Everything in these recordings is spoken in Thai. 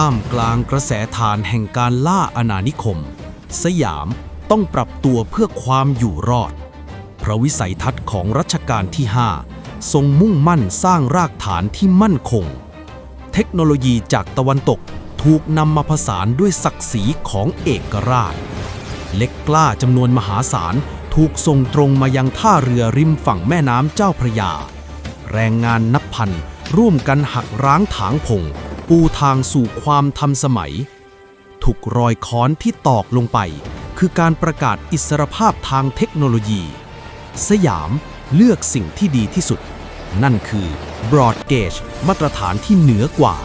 ท่ามกลางกระแสทานแห่งการล่าอาณานิคม สยามต้องปรับตัวเพื่อความอยู่รอด พระวิสัยทัศน์ของรัชกาลที่ 5 ทรงมุ่งมั่นสร้างรากฐานที่มั่นคง เทคโนโลยีจากตะวันตกถูกนำมาผสานด้วยศักดิ์ศรีของเอกราช เล็กกล้าจำนวนมหาศาลถูกส่งตรงมายังท่าเรือริมฝั่งแม่น้ำเจ้าพระยา แรงงานนับพันร่วมกันหักร้างถางพง ปูทางสู่ความทันสมัย ถูกรอยค้อนที่ตอกลงไป คือการประกาศอิสรภาพทางเทคโนโลยี สยามเลือกสิ่งที่ดีที่สุด นั่นคือ broad gauge มาตรฐานที่เหนือกว่า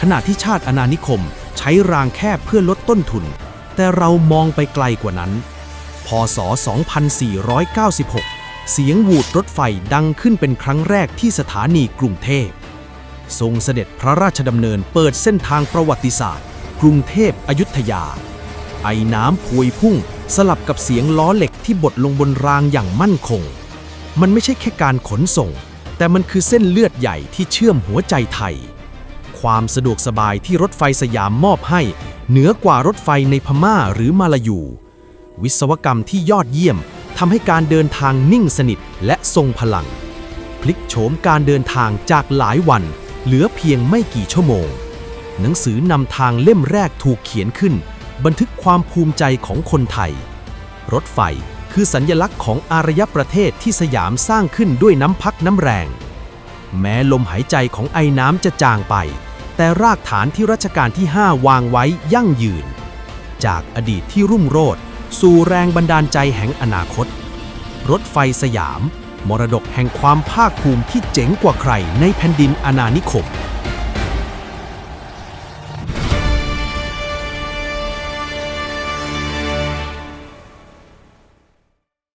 ขณะที่ชาติอาณานิคมใช้รางแคบเพื่อลดต้นทุน แต่เรามองไปไกลกว่านั้น พศ 2496 เสียงหวูดรถไฟดังขึ้นเป็นครั้งแรกที่สถานีกรุงเทพ ทรงเสด็จพระราชดำเนินเปิดเส้นทางประวัติศาสตร์ กรุงเทพอยุธยา ไอ้น้ำพวยพุ่งสลับกับเสียงล้อเหล็กที่บดลงบนรางอย่างมั่นคง มันไม่ใช่แค่การขนส่ง แต่มันคือเส้นเลือดใหญ่ที่เชื่อมหัวใจไทย ความสะดวกสบายที่รถไฟสยามมอบให้ เหนือกว่ารถไฟในพม่าหรือมาลายู วิศวกรรมที่ยอดเยี่ยมทำให้การเดินทางนิ่งสนิทและทรงพลัง พลิกโฉมการเดินทางจากหลายวัน เหลือเพียงไม่กี่ชั่วโมง หนังสือนำทางเล่มแรกถูกเขียนขึ้น บันทึกความภูมิใจของคนไทย รถไฟคือสัญญลักษณ์ของอารยประเทศที่สยามสร้างขึ้นด้วยน้ำพักน้ำแรง แม้ลมหายใจของไอ้น้ำจะจางไป แต่รากฐานที่รัชกาลที่ 5 วางไว้ยั่งยืน จากอดีตที่รุ่งโรจน์สู่แรงบันดาลใจแห่งอนาคต รถไฟสยาม มรดกแห่งความภาคภูมิที่เจ๋งกว่าใครในแผ่นดินอาณานิคม